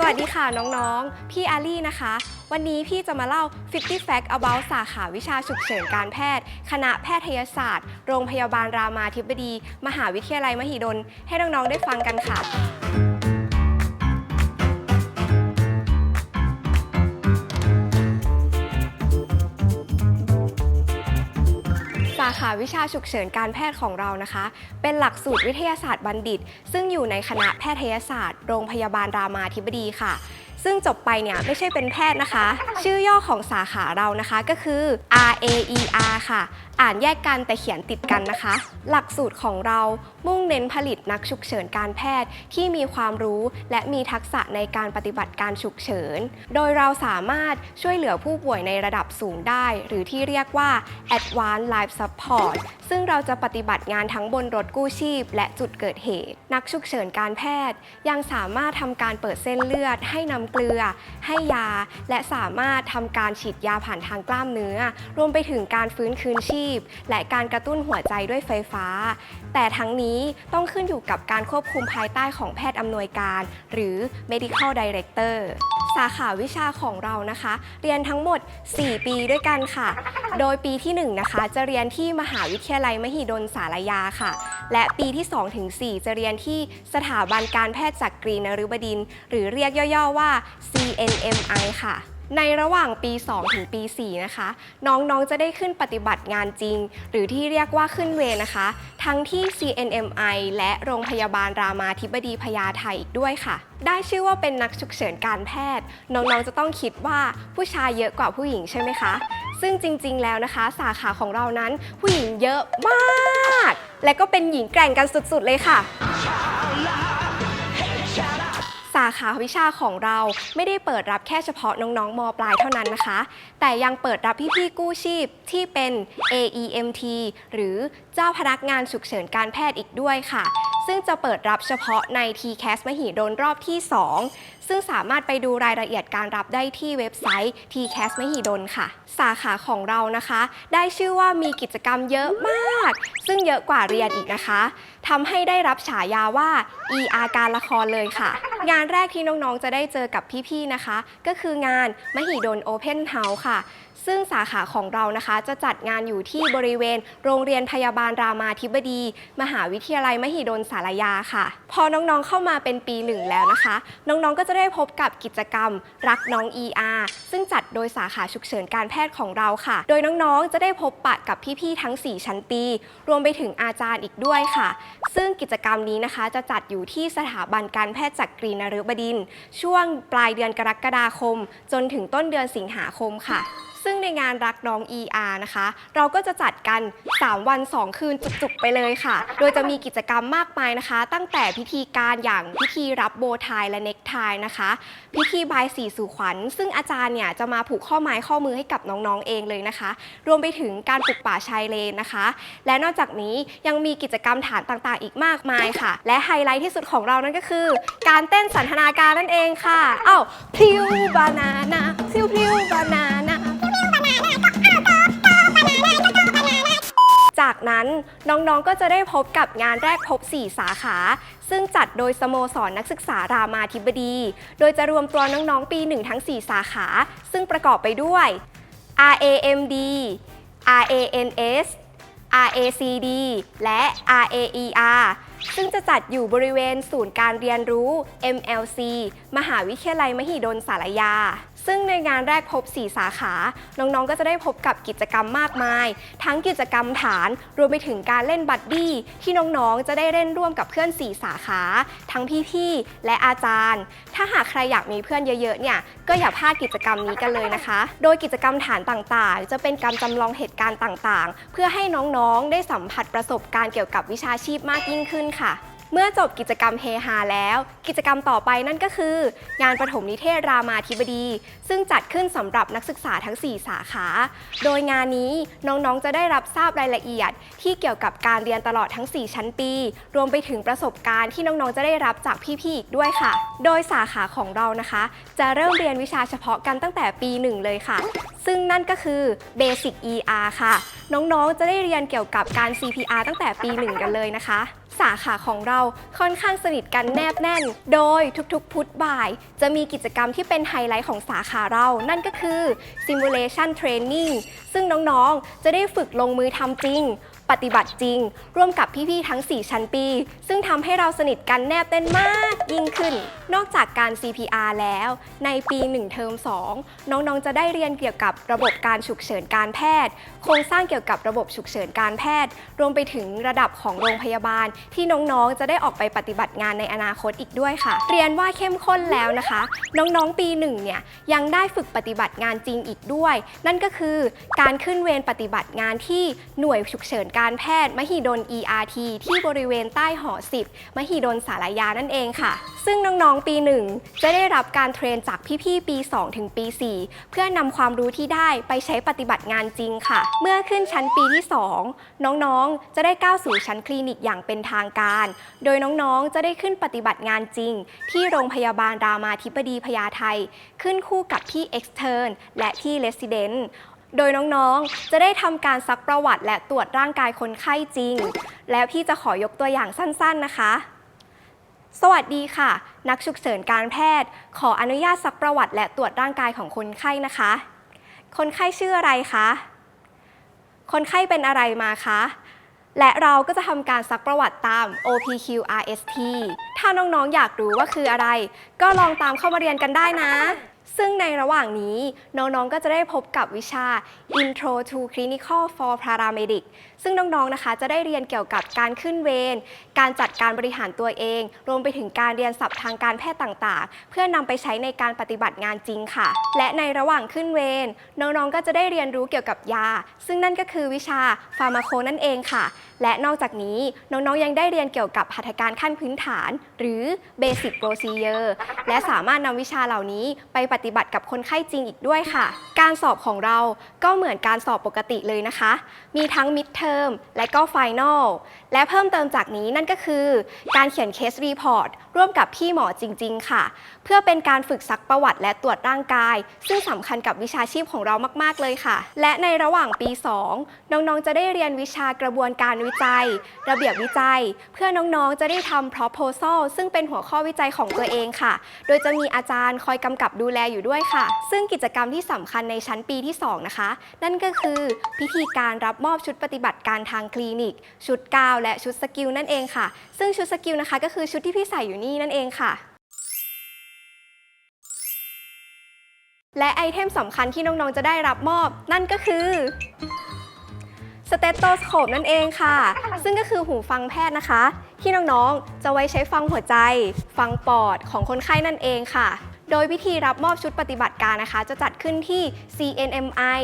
สวัสดีค่ะน้องๆ พี่อาลี่นะคะ วันนี้พี่จะมาเล่า 50 fact about สาขาวิชาฉุกเฉินการแพทย์ คณะแพทยศาสตร์ โรงพยาบาลรามาธิบดี มหาวิทยาลัยมหิดล ให้น้องๆ ได้ฟังกันค่ะาขาวิชาฉุกเฉินการแพทย์ของเรานะคะ เป็นหลักสูตรวิทยาศาสตร์บัณฑิต ซึ่งอยู่ในคณะแพทยศาสตร์ โรงพยาบาลรามาธิบดีค่ะ ซึ่งจบไปเนี่ยไม่ใช่เป็นแพทย์นะคะ ชื่อย่อของสาขาเรานะคะก็คือ RAER ค่ะ อ่านแยกกันแต่เขียนติดกันนะคะ หลักสูตรของเรามุ่งเน้นผลิตนักฉุกเฉินการแพทย์ที่มีความรู้และมีทักษะในการปฏิบัติการฉุกเฉิน โดยเราสามารถช่วยเหลือผู้ป่วยในระดับสูงได้ หรือที่เรียกว่า Advanced Life Support ซึ่งเราจะปฏิบัติงานทั้งบนรถกู้ชีพ และจุดเกิดเหตุ นักฉุกเฉินการแพทย์ ยังสามารถทำการเปิดเส้นเลือดให้นำเกลือ ให้ยา และสามารถทำการฉีดยาผ่านทางกล้ามเนื้อ รวมไปถึงการฟื้นคืนชีพ และการกระตุ้นหัวใจด้วยไฟฟ้า แต่ทั้งนี้ต้องขึ้นอยู่กับการควบคุมภายใต้ของแพทย์อำนวยการ หรือ medical director สาขาวิชาของเรานะคะ เรียนทั้งหมด 4 ปีด้วยกันค่ะ โดยปีที่ 1 นะคะ จะเรียนที่มหาวิทยาลัยมหิดลสารยาค่ะ และปีที่2ถึงจะเรียนที่สถาบันการแพทย์จักรีนฤบดิน หรือเรียกย่อๆว่า CNMI ค่ะ ในระหว่างปี 2 ถึงปี 4 นะคะ น้องๆ จะได้ขึ้นปฏิบัติงานจริง หรือที่เรียกว่าขึ้นเวรนะคะ ทั้งที่ CNMI และโรงพยาบาลรามาธิบดีพญาไทอีกด้วยค่ะ ได้ชื่อว่าเป็นนักฉุกเฉินการแพทย์ น้องๆ จะต้องคิดว่าผู้ชายเยอะกว่าผู้หญิงใช่ไหมคะ ซึ่งจริงๆ แล้วนะคะ สาขาของเรานั้นผู้หญิงเยอะมาก และก็เป็นหญิงแกร่งกันสุดๆ เลยค่ะาขาวิชาของเราไม่ได้เปิดรับแค่เฉพาะน้องๆ มปลายเท่านั้นนะคะ แต่ยังเปิดรับพี่ๆกู้ชีพที่เป็น AEMT หรือเจ้าพนักงานฉุกเฉินการแพทย์อีกด้วยค่ะ ซึ่งจะเปิดรับเฉพาะใน TCAS มหิดลรอบที่ 2 ซึ่งสามารถไปดูรายละเอียดการรับได้ที่เว็บไซต์ TCAS มหิดลค่ะ สาขาของเรานะคะ ได้ชื่อว่ามีกิจกรรมเยอะมาก ซึ่งเยอะกว่าเรียนอีกนะคะทำให้ได้รับฉายาว่า ER การละครเลยค่ะ งานแรกที่น้องๆจะได้เจอกับพี่ๆนะคะ ก็คืองานมหิดล Open House ค่ะ ซึ่งสาขาของเรานะคะจะจัดงานอยู่ที่บริเวณ โรงเรียนพยาบาลรามาธิบดี มหาวิทยาลัยมหิดลสารยาค่ะ พอน้องๆเข้ามาเป็นปีหนึ่งแล้วนะคะ น้องๆก็จะได้พบกับกิจกรรม รักน้อง ER ซึ่งจัดโดยสาขาฉุกเฉินการแพทย์ของเราค่ะ โดยน้องๆจะได้พบปะกับพี่ๆทั้ง 4 ชั้นปี รวมไปถึงอาจารย์อีกด้วยค่ะ ซึ่งกิจกรรมนี้นะคะจะจัดอยู่ที่สถาบันการแพทย์จักรีนฤบดิน ช่วงปลายเดือนกรกฎาคม จนถึงต้นเดือนสิงหาคมค่ะ ซึ่งในงานรักน้อง ER นะคะ เราก็จะจัดกัน 3 วัน 2 คืนจุกๆไปเลยค่ะ โดยจะมีกิจกรรมมากมายนะคะ ตั้งแต่พิธีการอย่างพิธีรับโบว์ไทและเน็กไทนะคะ พิธีบายสีสู่ขวัญ ซึ่งอาจารย์เนี่ยจะมาผูกข้อไม้ข้อมือให้กับน้องๆเองเลยนะคะ รวมไปถึงการปลูกป่าชายเลนนะคะ และนอกจากนี้ยังมีกิจกรรมฐานต่างๆ อีกมากมายค่ะ และไฮไลท์ที่สุดของเรานั่นก็คือ การเต้นสันทนาการนั่นเองค่ะ เอ้าพริวบานานาพริวพริวบานา จากนั้นน้องๆก็จะได้พบกับงานแรกพบ 4 สาขา ซึ่งจัดโดยสโมสรนักศึกษารามาธิบดี โดยจะรวมตัวน้องๆ ปี 1 ทั้ง 4 สาขา ซึ่งประกอบไปด้วย RAMD RANS RACD และ RAER ซึ่งจะจัดอยู่บริเวณศูนย์การเรียนรู้ MLC มหาวิทยาลัยมหิดลสารยา ซึ่งในงานแรกพบ 4 สาขา น้องๆ ก็จะได้พบกับกิจกรรมมากมาย ทั้งกิจกรรมฐาน รวมไปถึงการเล่นบัดดี้ที่น้องๆ จะได้เล่นร่วมกับเพื่อน 4 สาขา ทั้งพี่ๆ และอาจารย์ ถ้าหากใครอยากมีเพื่อนเยอะๆ เนี่ย ก็อย่าพลาดกิจกรรมนี้กันเลยนะคะ โดยกิจกรรมฐานต่างๆ จะเป็นการจำลองเหตุการณ์ต่างๆ เพื่อให้น้องๆ ได้สัมผัสประสบการณ์เกี่ยวกับวิชาชีพมากยิ่งขึ้นค่ะ เมื่อจบกิจกรรมเฮฮาแล้ว กิจกรรมต่อไปนั่นก็คือ งานประถมนิเทศรามาธิบดี ซึ่งจัดขึ้นสำหรับนักศึกษาทั้ง 4 สาขา โดยงานนี้น้องๆจะได้รับทราบรายละเอียด ที่เกี่ยวกับการเรียนตลอดทั้ง 4 ชั้นปี รวมไปถึงประสบการณ์ที่น้องๆจะได้รับจากพี่ๆอีกด้วยค่ะ โดยสาขาของเรานะคะ จะเริ่มเรียนวิชาเฉพาะกันตั้งแต่ปี 1 เลยค่ะ ซึ่งนั่นก็คือ Basic ER ค่ะ น้องๆจะได้เรียนเกี่ยวกับการ CPR ตั้งแต่ปี 1 กันเลยนะคะ สาขาของเราค่อนข้างสนิทกันแนบแน่น โดยทุกๆ พุธบ่าย จะมีกิจกรรมที่เป็นไฮไลท์ของสาขาเรา นั่นก็คือ Simulation Training ซึ่งน้องๆ จะได้ฝึกลงมือทำจริง ปฏิบัติจริง ร่วมกับพี่ๆทั้ง 4 ชั้นปี ซึ่งทำให้เราสนิทกันแนบแน่นมากยิ่งขึ้น นอกจากการ CPR แล้ว ในปี 1 เทอม 2 น้องๆ จะได้เรียนเกี่ยวกับระบบการฉุกเฉินการแพทย์ โครงสร้างเกี่ยวกับระบบฉุกเฉินการแพทย์ รวมไปถึงระดับของโรงพยาบาล ที่น้องๆ จะได้ออกไปปฏิบัติงานในอนาคตอีกด้วยค่ะ เรียนว่าเข้มข้นแล้วนะคะ น้องๆ ปีหนึ่งเนี่ยยังได้ฝึกปฏิบัติงานจริงอีกด้วย นั่นก็คือการขึ้นเวรปฏิบัติงานที่หน่วยฉุกเฉินการแพทย์ มหิดล ERT ที่บริเวณใต้หอ10มหิดลสารยานั่นเองค่ะ ซึ่งน้องๆ ปีหนึ่งจะได้รับการเทรนจากพี่ๆ ปี 2 ถึงปี 4 เพื่อนำความรู้ที่ได้ไปใช้ปฏิบัติงานจริงค่ะ เมื่อขึ้นชั้นปีที่ 2 น้องๆ จะได้ก้าวสู่ชั้นคลินิกอย่างเป็นทางการ โดยน้องๆ จะได้ขึ้นปฏิบัติงานจริง ที่โรงพยาบาลรามาธิบดีพญาไทขึ้นคู่กับพี่ extern และพี่ resident โดยน้องๆ จะได้ทำการซักประวัติและตรวจร่างกายคนไข้จริง แล้วพี่จะขอยกตัวอย่างสั้นๆนะคะ สวัสดีค่ะ นักฉุกเฉินการแพทย์ ขออนุญาตซักประวัติและตรวจร่างกายของคนไข้นะคะ คนไข้ชื่ออะไรคะ คนไข้เป็นอะไรมาคะ และเราก็จะทำการซักประวัติตาม OPQRST ถ้าน้องๆ อยากรู้ว่าคืออะไร ก็ลองตามเข้ามาเรียนกันได้นะ ซึ่งในระหว่างนี้น้องๆ ก็จะได้พบกับวิชา Intro to Clinical for Paramedic ซึ่งน้องๆนะคะ จะได้เรียนเกี่ยวกับการขึ้นเวร การจัดการบริหารตัวเอง รวมไปถึงการเรียนศัพท์ทางการแพทย์ต่างๆ เพื่อนำไปใช้ในการปฏิบัติงานจริงค่ะ และในระหว่างขึ้นเวรน้องๆ ก็จะได้เรียนรู้เกี่ยวกับยา ซึ่งนั่นก็คือวิชาฟาร์มาโคนั่นเองค่ะ และนอกจากนี้น้องๆ ยังได้เรียนเกี่ยวกับหัตถการขั้นพื้นฐาน หรือ Basic Procedure และสามารถนำวิชาเหล่านี้ไปปฏิบัติกับคนไข้จริงอีกด้วยค่ะ การสอบของเราก็เหมือนการสอบปกติเลยนะคะ มีทั้งมิดเท Term และก็ Final และเพิ่มเติมจากนี้นั่นก็คือ การเขียน Case Report ร่วมกับพี่หมอจริง ๆ ค่ะ เพื่อเป็นการฝึกซักประวัติและตรวจร่างกาย ซึ่งสำคัญกับวิชาชีพของเรามาก ๆ เลยค่ะ และในระหว่างปี 2 น้องๆ จะได้เรียนวิชากระบวนการวิจัย ระเบียบวิจัย เพื่อน้องๆ จะได้ทำ proposal ซึ่งเป็นหัวข้อวิจัยของตัวเองค่ะ โดยจะมีอาจารย์คอยกำกับดูแลอยู่ด้วยค่ะ ซึ่งกิจกรรมที่สำคัญในชั้นปีที่ 2 นะคะ นั่นก็คือพิธีการรับมอบชุดปฏิบัติการทางคลินิก ชุดกาวและชุดสกิลนั่นเองค่ะ ซึ่งชุดสกิลนะคะ ก็คือชุดที่พี่ใส่อยู่นี่นั่นเองค่ะ และไอเทมสำคัญที่น้องๆจะได้รับมอบ นั่นก็คือสเตตโตสโคปนั่นเองค่ะ ซึ่งก็คือหูฟังแพทย์นะคะ ที่น้องๆ จะไว้ใช้ฟังหัวใจ ฟังปอดของคนไข้นั่นเองค่ะ โดยพิธีรับมอบชุดปฏิบัติการนะคะ จะจัดขึ้นที่ CNMI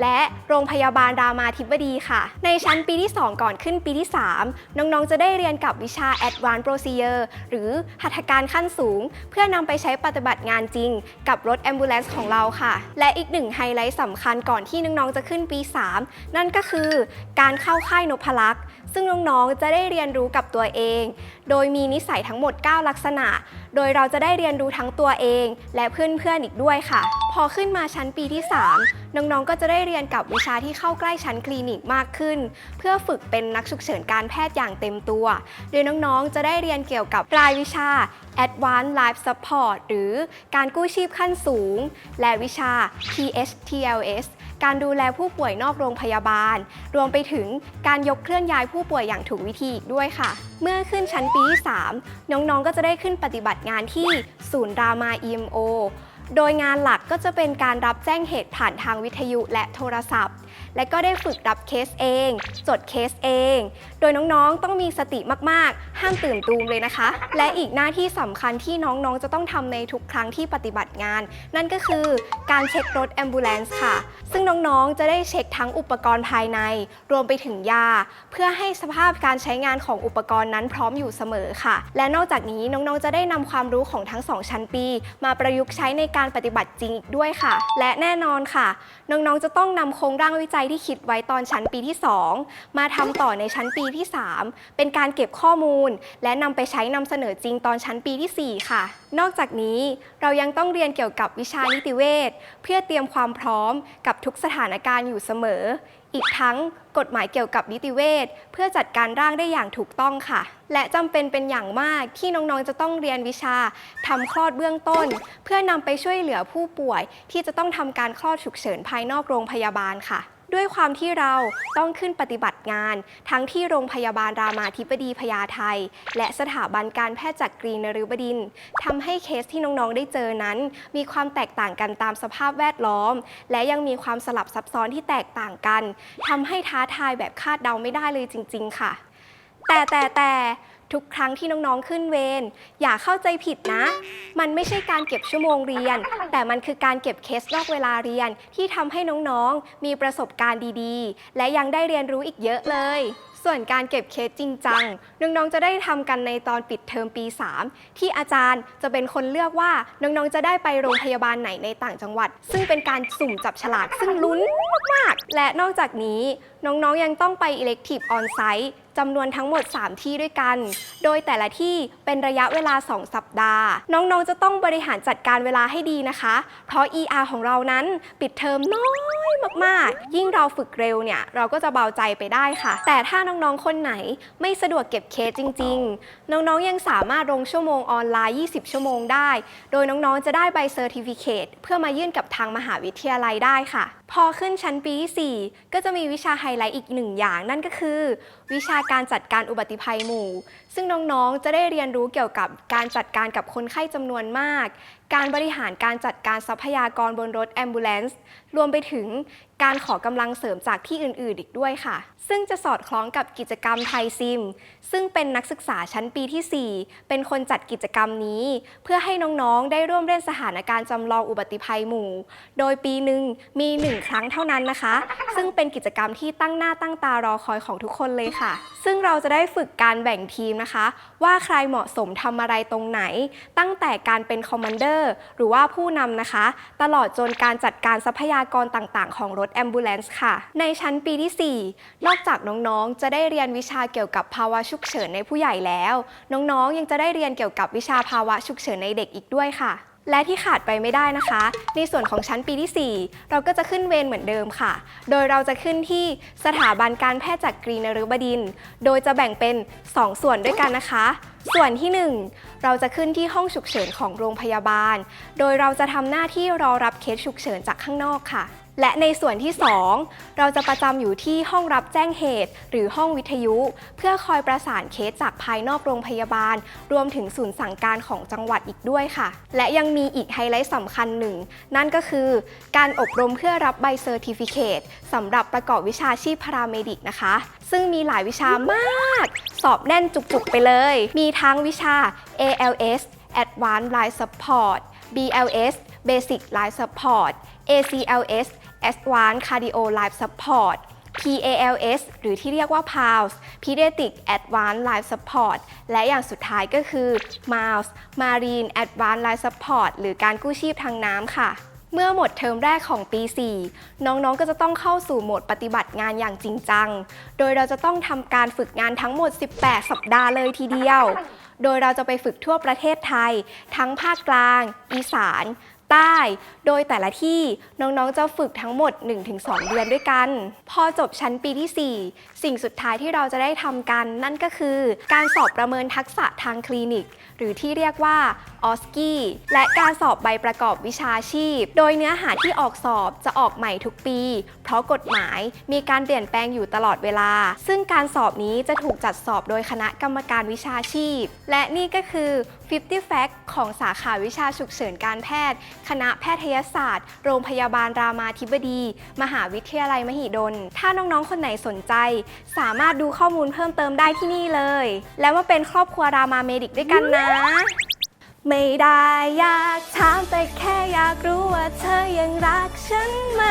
และโรงพยาบาลรามาธิบดีค่ะ ในชั้นปีที่ 2 ก่อนขึ้นปีที่ 3 น้องๆ จะได้เรียนกับวิชา Advanced Procedure หรือหัตถการขั้นสูง เพื่อนำไปใช้ปฏิบัติงานจริง กับรถ Ambulance ของเราค่ะ และอีกหนึ่งไฮไลท์สำคัญก่อนที่น้องๆ จะขึ้นปี 3 นั่นก็คือการเข้าค่ายนพลักษ์ซึ่งน้องๆ จะได้เรียนรู้กับตัวเอง โดยมีนิสัยทั้งหมด 9 ลักษณะ โดยเราจะได้เรียนรู้ทั้งตัวเอง และเพื่อนๆ อีกด้วยค่ะ พอขึ้นมาชั้นปีที่ 3 น้องๆ ก็จะได้เรียนกับวิชาที่เข้าใกล้ชั้นคลินิกมากขึ้น เพื่อฝึกเป็นนักฉุกเฉินการแพทย์อย่างเต็มตัว โดยน้องๆ จะได้เรียนเกี่ยวกับรายวิชา Advanced Life Support หรือการกู้ชีพขั้นสูง และวิชา PHTLS การดูแลผู้ป่วยนอกโรงพยาบาล รวมไปถึงการยกเคลื่อนย้ายผู้ป่วยอย่างถูกวิธีอีกด้วยค่ะ เมื่อขึ้นชั้นปีที่3น้องๆ ก็จะได้ขึ้นปฏิบัติงานที่ศูนย์รามา EMO โดยงานหลักก็จะเป็นการรับแจ้งเหตุผ่านทางวิทยุและโทรศัพท์ และก็ได้ฝึกรับเคสเอง จดเคสเอง โดยน้องๆ ต้องมีสติมากๆ ห้ามตื่นตูมเลยนะคะ และอีกหน้าที่สำคัญที่น้องๆ จะต้องทำในทุกครั้งที่ปฏิบัติงาน นั่นก็คือการเช็ครถ ambulance ค่ะ ซึ่งน้องๆ จะได้เช็คทั้งอุปกรณ์ภายใน รวมไปถึงยา เพื่อให้สภาพการใช้งานของอุปกรณ์นั้นพร้อมอยู่เสมอค่ะ และนอกจากนี้น้องๆ จะได้นำความรู้ของทั้งสองชั้นปี มาประยุกต์ใช้ในการปฏิบัติจริงอีกด้วยค่ะ และแน่นอนค่ะ น้องๆ จะต้องนำโครงร่างวิจัยที่คิดไว้ตอนชั้นปีที่ 2 มาทำต่อในชั้นปีที่ 3 เป็นการเก็บข้อมูล และนำไปใช้นำเสนอจริงตอนชั้นปีที่ 4 ค่ะ นอกจากนี้เรายังต้องเรียนเกี่ยวกับวิชานิติเวชเพื่อเตรียมความพร้อมกับทุกสถานการณ์อยู่เสมอ อีกทั้งกฎหมายเกี่ยวกับนิติเวชเพื่อจัดการร่างได้อย่างถูกต้องค่ะ และจำเป็นเป็นอย่างมากที่น้องๆจะต้องเรียนวิชาทำคลอดเบื้องต้น เพื่อนำไปช่วยเหลือผู้ป่วยที่จะต้องทำการคลอดฉุกเฉินภายนอกโรงพยาบาลค่ะ ด้วยความที่เราต้องขึ้นปฏิบัติงาน ทั้งที่โรงพยาบาลรามาธิบดีพญาไทและสถาบันการแพทย์จักรีนฤบดินทร์ทำให้เคสที่น้องๆได้เจอนั้น มีความแตกต่างกันตามสภาพแวดล้อม และยังมีความสลับซับซ้อนที่แตกต่างกันทำให้ท้าทายแบบคาดเดาไม่ได้เลยจริง ๆ ค่ะ แต่แต่แต่ ทุกครั้งที่น้องๆขึ้นเวรอย่าเข้าใจผิดนะ มันไม่ใช่การเก็บชั่วโมงเรียน แต่มันคือการเก็บเคสนอกเวลาเรียนที่ทำให้น้องๆ มีประสบการณ์ดีๆ และยังได้เรียนรู้อีกเยอะเลย ส่วนการเก็บเคสจริงจังน้องๆจะได้ทำกันในตอนปิดเทอมปี 3 ที่อาจารย์จะเป็นคนเลือกว่าน้องๆจะได้ไปโรงพยาบาลไหนในต่างจังหวัด ซึ่งเป็นการสุ่มจับฉลากซึ่งลุ้นมากๆและนอกจากนี้น้องๆยังต้องไป elective on site จำนวนทั้งหมด 3 ที่ด้วยกัน โดยแต่ละที่เป็นระยะเวลา 2 สัปดาห์ น้องๆ จะต้องบริหารจัดการเวลาให้ดีนะคะ เพราะ ER ของเรานั้นปิดเทอมน้อย มากๆ ยิ่งเราฝึกเร็วเนี่ย เราก็จะเบาใจไปได้ค่ะ แต่ถ้าน้องๆ คนไหนไม่สะดวกเก็บเคสจริง ๆ น้องๆ ยังสามารถลงชั่วโมงออนไลน์ 20 ชั่วโมงได้ โดยน้องๆ จะได้ใบเซอร์ติฟิเคตเพื่อมายื่นกับทางมหาวิทยาลัยได้ค่ะ พอขึ้นชั้นปีที่4ก็จะมีวิชาไฮไลท์อีกหนึ่งอย่างนั่นก็คือ วิชาการจัดการอุบัติภัยหมู่ ซึ่งน้องๆ จะได้เรียนรู้เกี่ยวกับการจัดการกับคนไข้จำนวนมาก การบริหารการจัดการทรัพยากรบนรถแอมบูเลนซ์รวมไปถึงการขอกำลังเสริมจากที่อื่นๆ อีกด้วยค่ะ ซึ่งจะสอดคล้องกับกิจกรรมไทยซิม ซึ่งเป็นนักศึกษาชั้นปีที่ 4 เป็นคนจัดกิจกรรมนี้ เพื่อให้น้องๆ ได้ร่วมเล่นสถานการณ์จำลองอุบัติภัยหมู่ โดยปีหนึ่งมีหนึ่งครั้งเท่านั้นนะคะ ซึ่งเป็นกิจกรรมที่ตั้งหน้าตั้งตารอคอยของทุกคนเลยค่ะ ซึ่งเราจะได้ฝึกการแบ่งทีมนะคะว่าใครเหมาะสมทำอะไรตรงไหน ตั้งแต่การเป็นคอมมานเดอร์หรือว่าผู้นำนะคะ ตลอดจนการจัดการทรัพยากรต่างๆ ของรถแอมบูเลนซ์ค่ะ ในชั้นปีที่ 4 นอกจากน้องๆ จะได้เรียนวิชาเกี่ยวกับภาวะฉุกเฉินในผู้ใหญ่แล้ว น้องๆ ยังจะได้เรียนเกี่ยวกับวิชาภาวะฉุกเฉินในเด็กอีกด้วยค่ะ และที่ขาดไปไม่ได้นะคะ ในส่วนของชั้นปีที่ 4 เราก็จะขึ้นเวรเหมือนเดิมค่ะ โดยเราจะขึ้นที่สถาบันการแพทย์จักกรีนฤบดิน โดยจะแบ่งเป็น 2 ส่วนด้วยกันนะคะ ส่วนที่ 1 เราจะขึ้นที่ห้องฉุกเฉินของโรงพยาบาล โดยเราจะทำหน้าที่รอรับเคสฉุกเฉินจากข้างนอกค่ะ และในส่วนที่ 2 เราจะประจำอยู่ที่ห้องรับแจ้งเหตุ หรือห้องวิทยุ เพื่อคอยประสานเคสจากภายนอกโรงพยาบาล รวมถึงศูนย์สั่งการของจังหวัดอีกด้วยค่ะ และยังมีอีกไฮไลท์สำคัญหนึ่ง นั่นก็คือการอบรมเพื่อรับใบเซอร์ติฟิเคตสำหรับประกอบวิชาชีพพาราเมดิกนะคะ ซึ่งมีหลายวิชามาก สอบแน่นจุกๆไปเลย มีทั้งวิชา ALS Advanced Life Support BLS Basic Life Support ACLS Advanced Cardio Life Support PALS หรือที่เรียกว่า PALS Pediatric Advanced Life Support และอย่างสุดท้ายก็คือ MALS Marine Advanced Life Support หรือการกู้ชีพทางน้ำค่ะ เมื่อหมดเทอมแรกของปี 4 น้องๆ ก็จะต้องเข้าสู่โหมดปฏิบัติงานอย่างจริงจัง โดยเราจะต้องทำการฝึกงานทั้งหมด 18 สัปดาห์เลยทีเดียว โดยเราจะไปฝึกทั่วประเทศไทย ทั้งภาคกลาง อีสาน ใต้ โดยแต่ละที่น้องๆจะฝึกทั้งหมด 1-2 เดือนด้วยกัน พอจบชั้นปีที่ 4 สิ่งสุดท้ายที่เราจะได้ทำกัน นั่นก็คือการสอบประเมินทักษะทางคลินิก หรือที่เรียกว่าออสกี้และการสอบใบประกอบวิชาชีพ โดยเนื้อหาที่ออกสอบจะออกใหม่ทุกปี เพราะกฎหมายมีการเปลี่ยนแปลงอยู่ตลอดเวลา ซึ่งการสอบนี้จะถูกจัดสอบโดยคณะกรรมการวิชาชีพ และนี่ก็คือ 50 Fact ของสาขาวิชาฉุกเฉินการแพทย์ คณะแพทยศาสตร์ โรงพยาบาลรามาธิบดี มหาวิทยาลัยมหิดล ถ้าน้องๆ คนไหนสนใจ สามารถดูข้อมูลเพิ่มเติมได้ที่นี่เลย แล้วมาเป็นครอบครัวรามาเมดิกด้วยกันนะ ไม่ได้อยากถามแต่แค่อยากรู้ว่าเธอยังรักฉันไหม